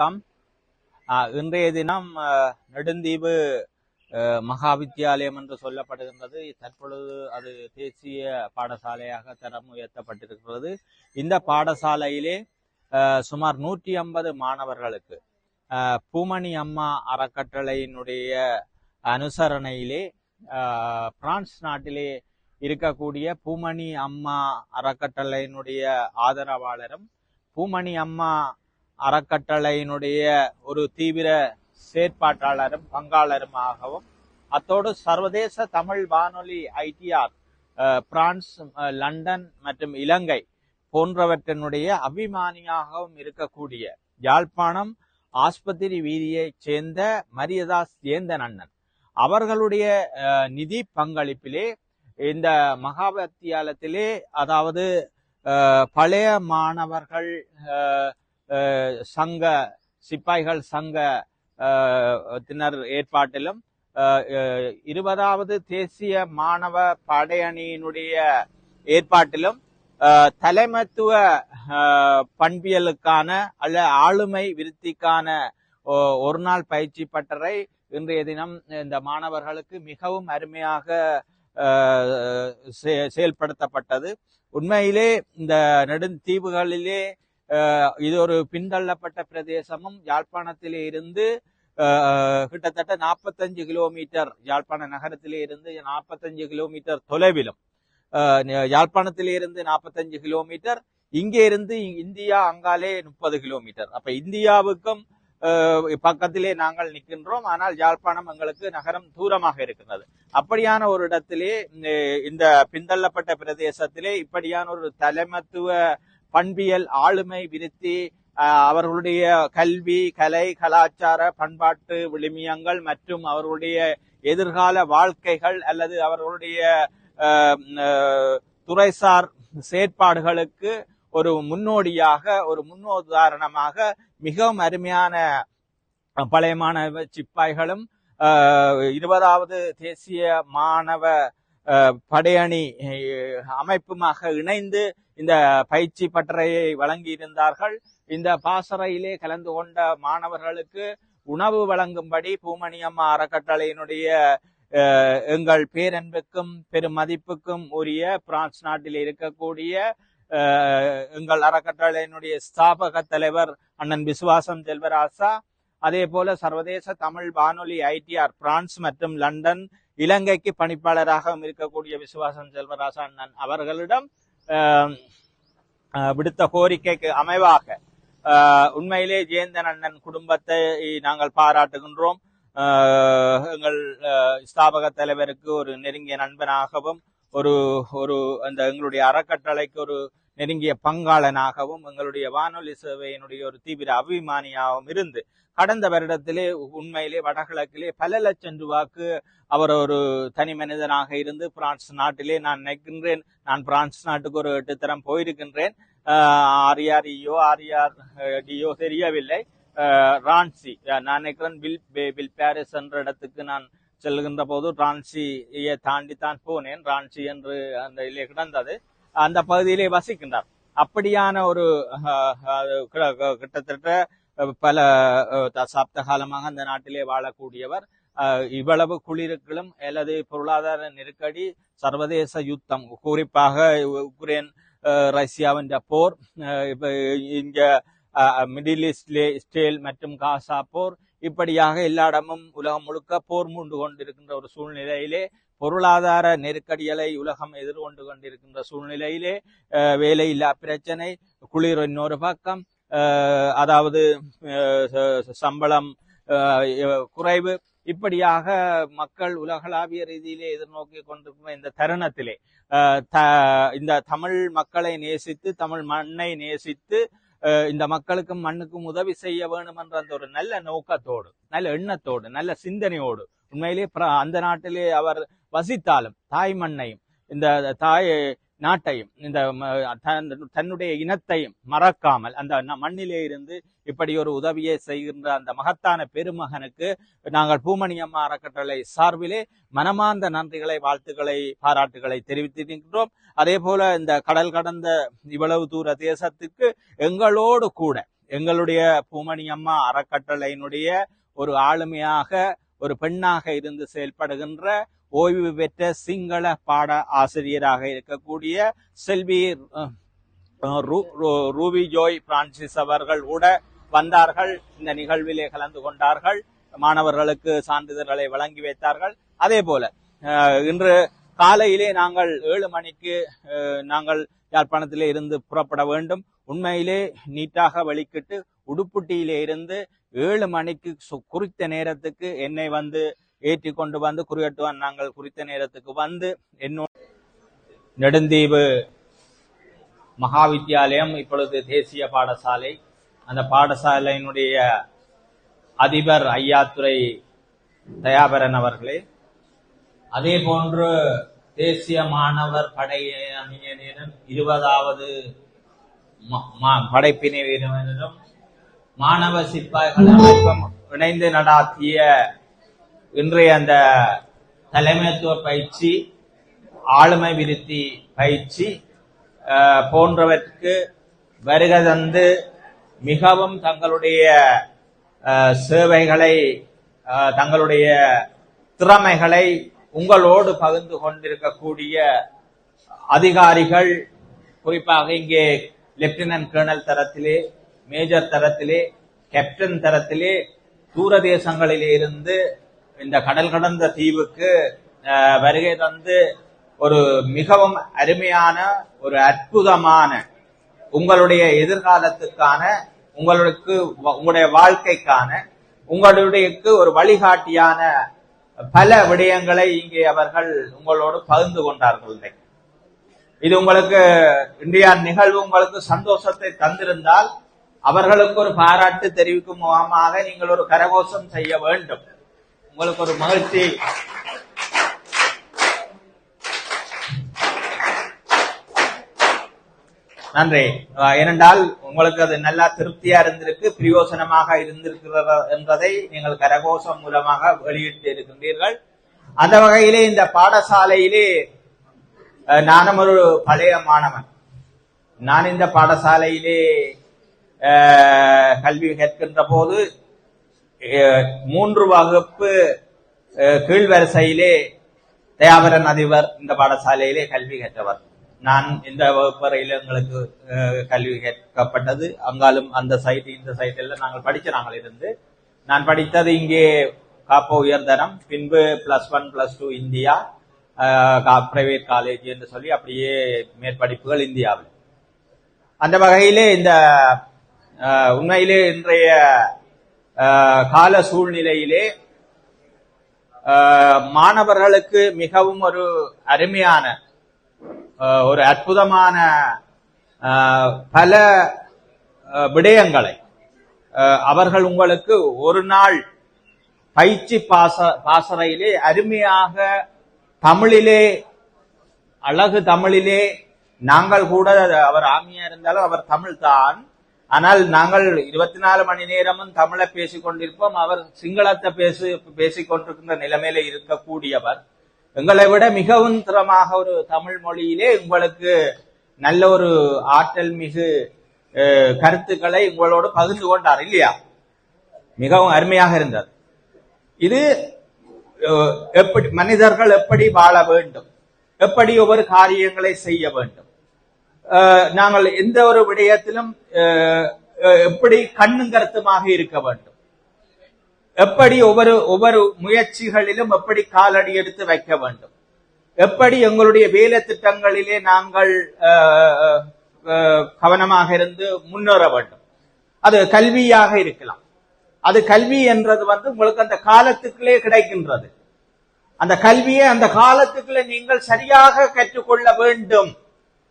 வணக்கம். ஆஹ் இன்றைய தினம் நெடுந்தீவு மகாவித்தியாலயம் என்று சொல்லப்படுகின்றது தற்பொழுது அது தேசிய பாடசாலையாக தரம் உயர்த்தப்பட்டிருக்கிறது. இந்த பாடசாலையிலே ஆஹ் சுமார் நூற்றி ஐம்பது மாணவர்களுக்கு பூமணி அம்மா அறக்கட்டளையினுடைய அனுசரணையிலே ஆஹ் பிரான்ஸ் நாட்டிலே இருக்கக்கூடிய பூமணி அம்மா அறக்கட்டளையினுடைய ஆதரவாளரும் பூமணி அம்மா அறக்கட்டளையினுடைய ஒரு தீவிர செயற்பாட்டாளரும் பங்காளருமாகவும் அத்தோடு சர்வதேச தமிழ் வானொலி ஐடிஆர் பிரான்ஸ் லண்டன் மற்றும் இலங்கை போன்றவற்றினுடைய அபிமானியாகவும் இருக்கக்கூடிய யாழ்ப்பாணம் ஆஸ்பத்திரி வீதியைச் சேர்ந்த மரியதாஸ் ஜேந்தன் அண்ணன் அவர்களுடைய நிதி பங்களிப்பிலே இந்த மகாபத்தியாலத்திலே அதாவது பழைய மாணவர்கள் சங்க சிப்பாய்கள் சங்க தினர் ஏற்பாட்டிலும் இருபதாவது தேசிய மாணவ படையணியினுடைய ஏற்பாட்டிலும் தலைமத்துவ பண்பியலுக்கான அல்ல ஆளுமை விருத்திக்கான ஒ- ஒரு நாள் பயிற்சி பட்டறை இன்றைய தினம் இந்த மாணவர்களுக்கு மிகவும் அருமையாக செ- செயல்படுத்தப்பட்டது. உண்மையிலே இந்த நெடுந்தீவுகளிலே இது ஒரு பின்தள்ளப்பட்ட பிரதேசமும் யாழ்ப்பாணத்திலே இருந்து கிட்டத்தட்ட நாற்பத்தஞ்சு கிலோமீட்டர் யாழ்ப்பாண நகரத்திலே இருந்து நாற்பத்தஞ்சு கிலோமீட்டர் தொலைவிலும். அஹ், யாழ்ப்பாணத்திலே இருந்து நாற்பத்தஞ்சு கிலோமீட்டர் இங்கே இருந்து இந்தியா அங்காலே முப்பது கிலோமீட்டர். அப்ப இந்தியாவுக்கும் பக்கத்திலே நாங்கள் நிற்கின்றோம் ஆனால் யாழ்ப்பாணம் எங்களுக்கு நகரம் தூரமாக இருக்கிறது. அப்படியான ஒரு இடத்திலே இந்த பின்தள்ளப்பட்ட பிரதேசத்திலே இப்படியான ஒரு தலைமத்துவ பண்பியல் ஆளுமை விருத்தி அவர்களுடைய கல்வி கலை கலாச்சார பண்பாட்டு விழுமியங்கள் மற்றும் அவர்களுடைய எதிர்கால வாழ்க்கைகள் அல்லது அவர்களுடைய துறைசார் செயற்பாடுகளுக்கு ஒரு முன்னோடியாக ஒரு முன்னுதாரணமாக மிகவும் அருமையான பழைய மாணவ சிப்பாய்களும் இருபதாவது தேசிய மாணவ படையணி அமைப்புமாக இணைந்து இந்த பயிற்சி பட்டறையை வழங்கியிருந்தார்கள். இந்த பாசறையிலே கலந்து கொண்ட மாணவர்களுக்கு உணவு வழங்கும்படி பூமணி அம்மா அறக்கட்டளையினுடைய அஹ், எங்கள் பேரன்புக்கும் பெரும் மதிப்புக்கும் உரிய பிரான்ஸ் நாட்டில் இருக்கக்கூடிய எங்கள் அறக்கட்டளையினுடைய ஸ்தாபக தலைவர் அண்ணன் விசுவாசம் செல்வராசா அதே போல சர்வதேச தமிழ் வானொலி ஐடிஆர் பிரான்ஸ் மற்றும் லண்டன் இலங்கைக்கு பணிப்பாளராகவும் இருக்கக்கூடிய விசுவாசன் செல்வராசா அவர்களிடம் விடுத்த கோரிக்கைக்கு அமைவாக உண்மையிலே ஜெயந்தன் அண்ணன் குடும்பத்தை நாங்கள் பாராட்டுகின்றோம். எங்கள் அஹ், ஸ்தாபக தலைவருக்கு ஒரு நெருங்கிய நண்பனாகவும் ஒரு ஒரு அந்த எங்களுடைய அறக்கட்டளைக்கு ஒரு நெருங்கிய பங்காளனாகவும் எங்களுடைய வானொலி சேவையினுடைய ஒரு தீவிர அபிமானியாகவும் இருந்து கடந்த வருடத்திலே உண்மையிலே வடகிழக்கிலே பல லட்சம் ரூபாய்க்கு அவர் ஒரு தனி மனிதனாக இருந்து பிரான்ஸ் நாட்டிலே நான் நினைக்கின்றேன். நான் பிரான்ஸ் நாட்டுக்கு ஒரு எட்டு தரம் போயிருக்கின்றேன். ஆர்ஆர் இயோ ஆர்ஆர் டியோ தெரியவில்லை ரான்சி நான் நினைக்கிறேன் வில் பே- வில் பாரிஸ் என்ற இடத்துக்கு நான் செல்கின்ற போது ரான்சியை தாண்டி தான் போனேன். ரான்சி என்று அந்த இதில் கிடந்தது. அந்த பகுதியிலே வசிக்கின்றார். அப்படியான ஒரு கிட்டத்தட்ட பல தசாப்த காலமாக அந்த நாட்டிலே வாழக்கூடியவர். இவ்வளவு குளிருக்களும் அல்லது பொருளாதார நெருக்கடி சர்வதேச யுத்தம் குறிப்பாக உக்ரைன் அஹ், ரஷ்யாவின் போர் அஹ், இங்க அஹ், மிடில் ஈஸ்ட்லே இஸ்ரேல் மற்றும் காசா போர் இப்படியாக எல்லா இடமும் உலகம் முழுக்க போர் மூண்டு கொண்டிருக்கின்ற ஒரு சூழ்நிலையிலே பொருளாதார நெருக்கடிகளை உலகம் எதிர்கொண்டு கொண்டிருக்கின்ற சூழ்நிலையிலே வேலையில்லா பிரச்சனை குளிர் இன்னொரு பக்கம் அதாவது சம்பளம் குறைவு. இப்படியாக மக்கள் உலகளாவிய ரீதியிலே எதிர்நோக்கி கொண்டிருக்கும் இந்த தருணத்திலே த- இந்த தமிழ் மக்களை நேசித்து தமிழ் மண்ணை நேசித்து இந்த மக்களுக்கும் மண்ணுக்கும் உதவி செய்ய வேண்டும் என்ற அந்த ஒரு நல்ல நோக்கத்தோடு நல்ல எண்ணத்தோடு நல்ல சிந்தனையோடு உண்மையிலே அந்த நாட்டிலே அவர் வசித்தாலும் தாய் மண்ணையும் இந்த தாய் நாட்டையும் இந்த தன்னுடைய இனத்தையும் மறக்காமல் அந்த மண்ணிலே இருந்து இப்படி ஒரு உதவியை செய்கின்ற அந்த மகத்தான பெருமகனுக்கு நாங்கள் பூமணி அம்மா அறக்கட்டளை சார்பிலே மனமார்ந்த நன்றிகளை வாழ்த்துக்களை பாராட்டுகளை தெரிவித்திருக்கின்றோம். அதே போல இந்த கடல் கடந்த இவ்வளவு தூர தேசத்திற்கு எங்களோடு கூட எங்களுடைய பூமணி அம்மா அறக்கட்டளையினுடைய ஒரு ஆளுமையாக ஒரு பெண்ணாக இருந்து செயல்படுகின்ற ஓய்வு பெற்ற சிங்கள பாட ஆசிரியராக இருக்கக்கூடிய செல்வி ரூ- ரூ- ரூபி ஜோய் பிரான்சிஸ் அவர்கள் கூட வந்தார்கள். இந்த நிகழ்விலே கலந்து கொண்டார்கள். மாணவர்களுக்கு சான்றிதழ்களை வழங்கி வைத்தார்கள். அதே போல இன்று காலையிலே நாங்கள் ஏழு மணிக்கு நாங்கள் யாழ்ப்பாணத்திலே இருந்து புறப்பட வேண்டும். உண்மையிலே நீட்டாக வெளிக்கிட்டு உடுப்புட்டியில இருந்து ஏழு மணிக்கு குறித்த நேரத்துக்கு என்னை வந்து ஏற்றி கொண்டு வந்து குறியட்டுவான் நாங்கள் குறித்த நேரத்துக்கு வந்து என்னோட நெடுந்தீவு மகாவித்யாலயம் இப்பொழுது தேசிய பாடசாலை. அந்த பாடசாலையினுடைய அதிபர் ஐயாத்துறை தயாபரன் அவர்களே அதே போன்று தேசிய மாணவர் படை அணியினரும் இருபதாவது ம- ம- மாணவ சிப்பாய்கள் இணைந்து நடாத்திய இன்றைய அந்த தலைமைத்துவ பயிற்சி ஆளுமை விருத்தி பயிற்சி போன்றவற்றுக்கு வருக தந்து மிகவும் தங்களுடைய சேவைகளை தங்களுடைய திறமைகளை உங்களோடு பகிர்ந்து கொண்டிருக்கக்கூடிய அதிகாரிகள் குறிப்பாக இங்கே லெப்டினன்ட் கேர்னல் தரத்திலே மேஜர் தரத்திலே கேப்டன் தரத்திலே தூர தேசங்களிலே இருந்து இந்த கடல் கடந்த தீவுக்கு அஹ், வருகை தந்து ஒரு மிகவும் அருமையான ஒரு அற்புதமான உங்களுடைய எதிர்காலத்துக்கான உங்களுக்கு உங்களுடைய வாழ்க்கைக்கான உங்களுடைய ஒரு வழிகாட்டியான பல விடயங்களை இங்கே அவர்கள் உங்களோடு பகிர்ந்து கொண்டார்கள். இது உங்களுக்கு இந்தியா நிகழ்வு உங்களுக்கு சந்தோஷத்தை தந்திருந்தால் அவர்களுக்கு ஒரு பாராட்டு தெரிவிக்கும் முகமாக நீங்கள் ஒரு கரகோஷம் செய்ய வேண்டும். உங்களுக்கு ஒரு மகிழ்ச்சி. நன்றி. ஏனென்றால் உங்களுக்கு அது நல்லா திருப்தியா இருந்திருக்கு பிரயோசனமாக இருந்திருக்கிறது என்பதை நீங்கள் கரகோஷம் மூலமாக வெளியிட்டு இருக்கின்றீர்கள் அந்த வகையிலே இந்த பாடசாலையிலே அஹ், நானும் ஒரு பழைய மாணவன். நான் இந்த பாடசாலையிலே கல்வி கற்கின்ற போது மூன்று வகுப்பு கீழ்வரிசையிலே தயாபரன் அதிபர் இந்த பாடசாலையிலே கல்வி கற்றவர். நான் இந்த வகுப்பறையில் எங்களுக்கு அஹ், கல்வி கேட்கப்பட்டது அங்காலும் அந்த சைட் இந்த சைட்ல நாங்கள் படிச்ச நாங்கள் இருந்து நான் படித்தது இங்கே காப்போ உயர்தரம் பின்பு plus one plus two India private college என்று சொல்லி அப்படியே மேற்படிப்புகள் இந்தியாவில். அந்த வகையிலே இந்த உண்மையிலே இன்றைய கால சூழ்நிலையிலே மாணவர்களுக்கு மிகவும் ஒரு அருமையான ஒரு அற்புதமான பல விடயங்களை அவர்கள் உங்களுக்கு ஒரு நாள் பயிற்சி பாச பாசறையிலே அருமையாக தமிழிலே அழகு தமிழிலே நாங்கள் கூட அவர் ஆமியா இருந்தாலும் அவர் தமிழ் தான் ஆனால் நாங்கள் இருபத்தி நாலு மணி நேரமும் தமிழை பேசிக் கொண்டிருப்போம் அவர் சிங்களத்தை பேசி பேசிக் கொண்டிருக்கின்ற நிலைமையில இருக்கக்கூடியவர். எங்களை விட மிகவும் திறமாக ஒரு தமிழ் மொழியிலே உங்களுக்கு நல்ல ஒரு ஆற்றல் மிகு அஹ், கருத்துக்களை உங்களோடு பகிர்ந்து கொண்டார் இல்லையா? மிகவும் அருமையாக இருந்தது. இது எப்படி மனிதர்கள் எப்படி வாழ வேண்டும்? எப்படி ஒவ்வொரு காரியங்களை செய்ய வேண்டும்? நாங்கள் எந்த ஒரு விடயத்திலும் எப்படி கண்ணும் கருத்துமாக இருக்க வேண்டும்? எப்படி ஒவ்வொரு ஒவ்வொரு முயற்சிகளிலும் எப்படி காலடி எடுத்து வைக்க வேண்டும்? எப்படி எங்களுடைய வேலை திட்டங்களிலே நாங்கள் அஹ், கவனமாக இருந்து முன்னேற வேண்டும்? அது கல்வியாக இருக்கலாம். அது கல்வி என்றது வந்து உங்களுக்கு அந்த காலத்துக்குள்ளே கிடைக்கின்றது. அந்த கல்வியை அந்த காலத்துக்குள்ள நீங்கள் சரியாக கற்றுக்கொள்ள வேண்டும்.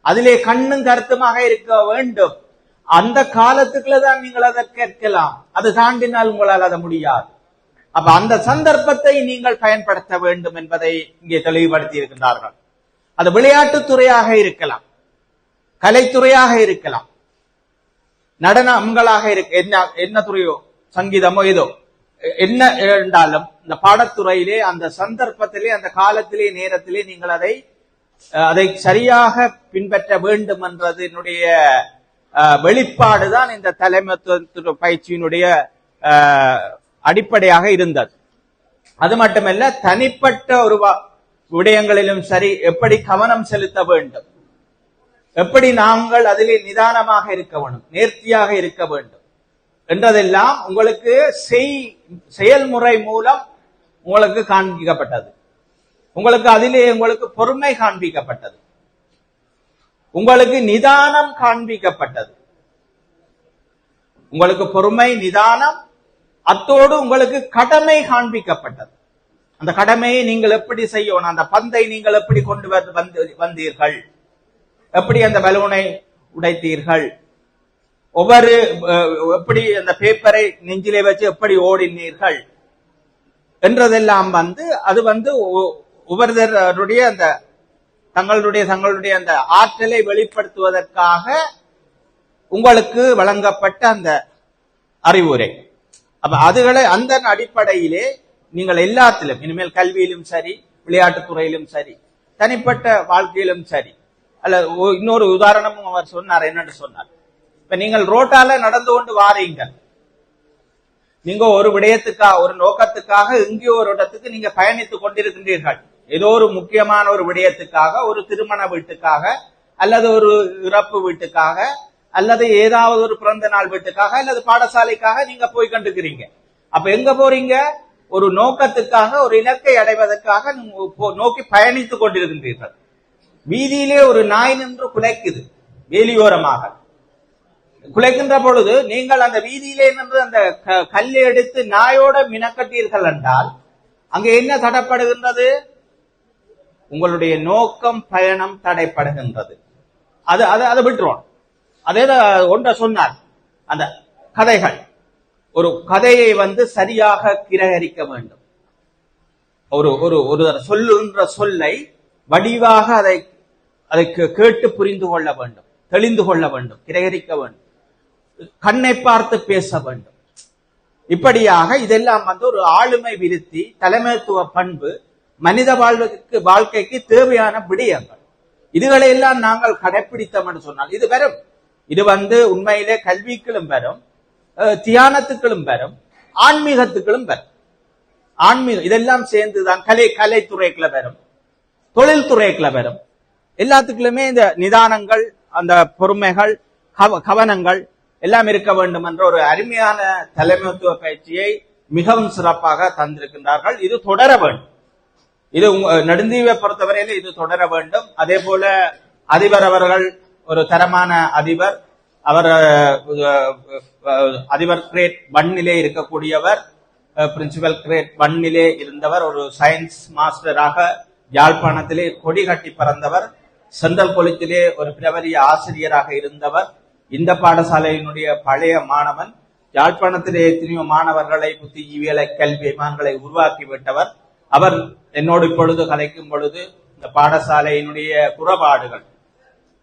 அதிலே கண்ணும் கருத்துமாக இருக்க வேண்டும். அந்த காலத்துக்குள்ளதான் நீங்கள் அதை கேட்கலாம். அது தாண்டினால் உங்களால் அதை முடியாது. அப்ப அந்த சந்தர்ப்பத்தை நீங்கள் பயன்படுத்த வேண்டும் என்பதை இங்கே தெளிவுபடுத்தி இருக்கின்றார்கள். அது விளையாட்டுத்துறையாக இருக்கலாம். கலைத்துறையாக இருக்கலாம். நடனங்களாக இருக்க என்ன என்ன துறையோ சங்கீதமோ ஏதோ என்ன என்றாலும் இந்த பாடத்துறையிலே அந்த சந்தர்ப்பத்திலே அந்த காலத்திலே நேரத்திலே நீங்கள் அதை அதை சரியாக பின்பற்ற வேண்டும் என்றது என்னுடைய வெளிப்பாடுதான் இந்த தலைமைத்துவ பயிற்சியினுடைய அடிப்படையாக இருந்தது. அது மட்டுமல்ல தனிப்பட்ட ஒரு விடயங்களிலும் சரி எப்படி கவனம் செலுத்த வேண்டும். எப்படி நாங்கள் அதிலே நிதானமாக இருக்க வேண்டும் நேர்த்தியாக இருக்க வேண்டும். என்றதெல்லாம் உங்களுக்கு செய் செயல்முறை மூலம் உங்களுக்கு காண்பிக்கப்பட்டது. உங்களுக்கு அதிலே உங்களுக்கு பொறுமை காண்பிக்கப்பட்டது. உங்களுக்கு நிதானம் காண்பிக்கப்பட்டது. உங்களுக்கு பொறுமை நிதானம் அத்தோடு உங்களுக்கு கடமை காண்பிக்கப்பட்டது. அந்த கடமையை நீங்கள் எப்படி செய்யணும்? அந்த பந்தை நீங்கள் எப்படி கொண்டு வந்து வந்தீர்கள்? எப்படி அந்த பலூனை உடைத்தீர்கள்? ஒவ்வொரு எப்படி அந்த பேப்பரை நெஞ்சிலே வச்சு எப்படி ஓடினீர்கள்? என்றதெல்லாம் வந்து அது வந்து உபரிதருடைய அந்த தங்களுடைய தங்களுடைய அந்த ஆற்றலை வெளிப்படுத்துவதற்காக உங்களுக்கு வழங்கப்பட்ட அந்த அறிவுரை. அப்ப அதுகளை அந்த அடிப்படையிலே நீங்கள் எல்லாத்திலும் இனிமேல் கல்வியிலும் சரி விளையாட்டுத் துறையிலும் சரி தனிப்பட்ட வாழ்க்கையிலும் சரி அல்ல இன்னொரு உதாரணமும் அவர் சொன்னார் என்னன்னு சொன்னார். இப்ப நீங்கள் ரோட்டால நடந்து கொண்டு வாரீங்க நீங்க ஒரு விடயத்துக்காக ஒரு நோக்கத்துக்காக எங்கேயோ ஒரு இடத்துக்கு நீங்க பயணித்துக் கொண்டிருக்கின்றீர்கள். ஏதோ ஒரு முக்கியமான ஒரு விடயத்துக்காக ஒரு திருமண வீட்டுக்காக அல்லது ஒரு இறப்பு வீட்டுக்காக அல்லது ஏதாவது ஒரு பிறந்த நாள் வீட்டுக்காக அல்லது பாடசாலைக்காக நீங்க போய் கண்டுக்கிறீங்க. அப்ப எங்க போறீங்க? ஒரு நோக்கத்துக்காக ஒரு இலக்கை அடைவதற்காக நோக்கி பயணித்துக் கொண்டிருக்கின்றீர்கள். வீதியிலே ஒரு நாய் நின்று குலைக்குது வேலியோரமாக. குலைக்கின்ற பொழுது நீங்கள் அந்த வீதியிலே நின்று அந்த க- கல்லை எடுத்து நாயோட மினக்கட்டீர்கள் என்றால் அங்கே என்ன தடைப்படுகின்றது? உங்களுடைய நோக்கம் பயணம் தடைப்படுகின்றது. அது அதை அதை விட்டுருவோம் அதே தான் ஒன்றை சொன்னார். அந்த கதைகள். ஒரு கதையை வந்து சரியாக கிரகரிக்க வேண்டும். ஒரு ஒரு ஒரு சொல்லுன்ற சொல்லை வடிவாக அதை அதை கேட்டு புரிந்து கொள்ள வேண்டும். தெளிந்து கொள்ள வேண்டும். கிரகரிக்க வேண்டும். கண்ணை பார்த்து பேச வேண்டும். இப்படியாக இதெல்லாம் வந்து ஒரு ஆளுமை விருத்தி தலைமைத்துவ பண்பு மனித வாழ்வுக்கு வாழ்க்கைக்கு தேவையான விடயங்கள். இதுகளை எல்லாம் நாங்கள் கடைப்பிடித்தோம் என்று சொன்னால் இது வரும் இது வந்து உண்மையிலே கல்விக்களும் வரும் தியானத்துக்களும் வரும் ஆன்மீகத்துக்களும் வரும் ஆன்மீகம் இதெல்லாம் சேர்ந்துதான் கலை கலைத்துறைக்குள்ள வரும் தொழில்துறைக்குள்ள வரும் எல்லாத்துக்குள்ளுமே இந்த நிதானங்கள் அந்த பொறுமைகள் கவ- கவனங்கள் எல்லாம் இருக்க வேண்டும் என்ற ஒரு அருமையான தலைமைத்துவ பயிற்சியை மிகவும் சிறப்பாக தந்திருக்கின்றார்கள். இது தொடர வேண்டும். இது நெடுந்தீவை பொறுத்தவரையில இது தொடர வேண்டும். அதே போல அதிபர் அவர்கள் ஒரு தரமான அதிபர் அவர் அதிபர் கிரேட் ஒன்னிலே இருக்கக்கூடியவர் பிரின்சிபல் கிரேட் ஒன்னிலே இருந்தவர் ஒரு சயின்ஸ் மாஸ்டராக யாழ்ப்பாணத்திலே கொடி கட்டி பறந்தவர் சென்ட்ரல் கொலித்திலே ஒரு பிரபலிய ஆசிரியராக இருந்தவர் இந்த பாடசாலையினுடைய பழைய மாணவன் யாழ்ப்பாணத்திலே எத்தனையோ மாணவர்களை புத்திஜீவியலை கல்வி மான்களை உருவாக்கி விட்டவர் அவர் என்னோடு இப்பொழுது கலைக்கும் பொழுது இந்த பாடசாலையினுடைய குறைபாடுகள்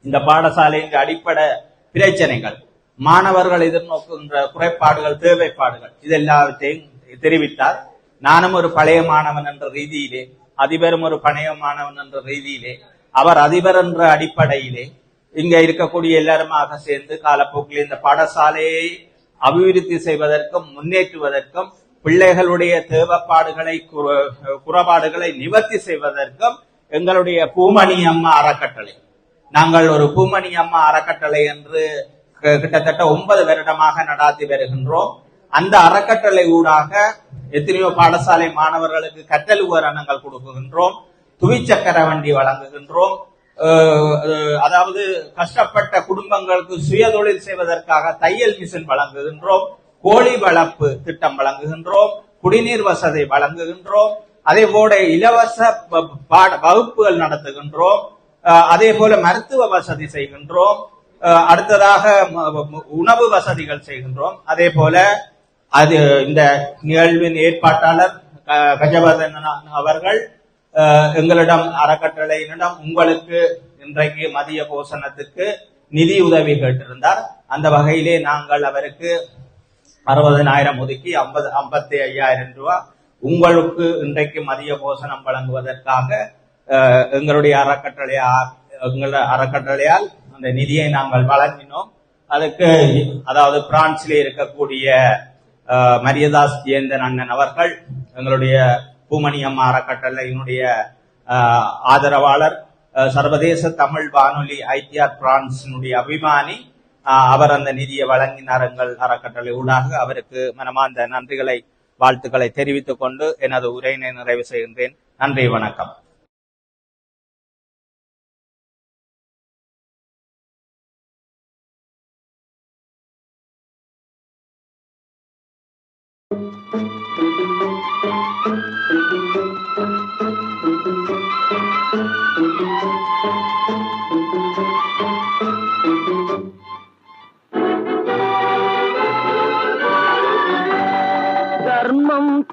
இந்த பாடசாலையின் அடிப்படை பிரச்சனைகள் மாணவர்கள் எதிர்நோக்குகின்ற குறைபாடுகள் தேவைப்பாடுகள் இதெல்லாவற்றையும் தெரிவித்தார். நானும் ஒரு பழைய மாணவன் என்ற ரீதியிலே அதிபரும் ஒரு பழைய மாணவன் என்ற ரீதியிலே அவர் அதிபர் என்ற அடிப்படையிலே இங்க இருக்கக்கூடிய எல்லாருமாக சேர்ந்து காலப்போக்கில் இந்த பாடசாலையை அபிவிருத்தி செய்வதற்கும் முன்னேற்றுவதற்கும் பிள்ளைகளுடைய தேவைப்பாடுகளை குறைபாடுகளை நிவர்த்தி செய்வதற்கும் எங்களுடைய பூமணி அம்மா அறக்கட்டளை. நாங்கள் ஒரு பூமணி அம்மா அறக்கட்டளை என்று க- கிட்டத்தட்ட ஒன்பது வருடமாக நடாத்தி வருகின்றோம். அந்த அறக்கட்டளை ஊடாக எத்தனையோ பாடசாலை மாணவர்களுக்கு கற்றல் உபகரணங்கள் கொடுக்குகின்றோம். துவிச்சக்கர வண்டி வழங்குகின்றோம். அதாவது கஷ்டப்பட்ட குடும்பங்களுக்கு சுயதொழில் செய்வதற்காக தையல் மிஷின் வழங்குகின்றோம். கோழி வளர்ப்பு திட்டம் வழங்குகின்றோம் குடிநீர் வசதி வழங்குகின்றோம் அதே போல இலவச வகுப்புகள் நடத்துகின்றோம் அஹ், அதே போல மருத்துவ வசதி செய்கின்றோம் அஹ், அடுத்ததாக உணவு வசதிகள் செய்கின்றோம். அதே போல அது இந்த நிகழ்வின் ஏற்பாட்டாளர் அஹ், அவர்கள் அஹ், எங்களிடம் அறக்கட்டளையினிடம் உங்களுக்கு இன்றைக்கு மதிய போஷணத்துக்கு நிதி உதவி கேட்டிருந்தார். அந்த வகையிலே நாங்கள் அவருக்கு அறுபதனாயிரம் ஒதுக்கி ஐம்பது ஐம்பத்தி ஐயாயிரம் ரூபா உங்களுக்கு இன்றைக்கு மதிய போசனம் வழங்குவதற்காக எங்களுடைய அறக்கட்டளை எங்கள அறக்கட்டளையால் அந்த நிதியை நாங்கள் வழங்கினோம். அதுக்கு அதாவது பிரான்சிலே இருக்கக்கூடிய மரியதாஸ் ஜெயந்தன் அண்ணன் அவர்கள் எங்களுடைய பூமணி அம்மா அறக்கட்டளையினுடைய ஆதரவாளர் சர்வதேச தமிழ் வானொலி ஐடிஆர் பிரான்சினுடைய அபிமானி அவர் அந்த நிதியை வழங்கினார் எங்கள் அறக்கட்டளை ஊடாக. அவருக்கு மனமார்ந்த நன்றிகளை வாழ்த்துக்களை தெரிவித்துக் கொண்டு எனது உரையினை நிறைவு செய்கின்றேன். நன்றி வணக்கம்.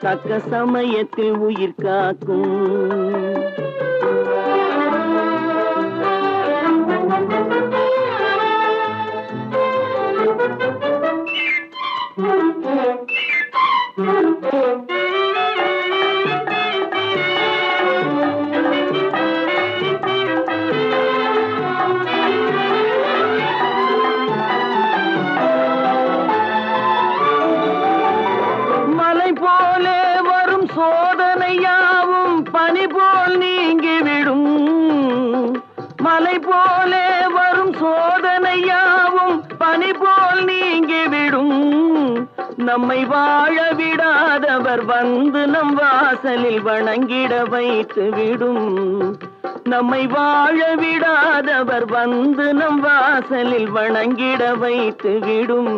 தக்க சமயத்தில் உயிர் காக்கும் Thank you. யாவும் பனி போல் நீங்கிவிடும் மலை போலே வரும் சோதனை யாவும் பனி போல் நீங்கிவிடும் நம்மை வாழ விடாதவர் வந்து நம் வாசலில் வணங்கிட வைத்து விடும். நம்மை வாழ விடாதவர் வந்து நம் வாசலில் வணங்கிட வைத்து விடும்.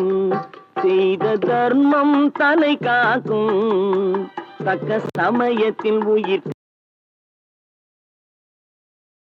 செய்த தர்மம் தலை காக்கும். தக்க சமயத்தில் உயிர்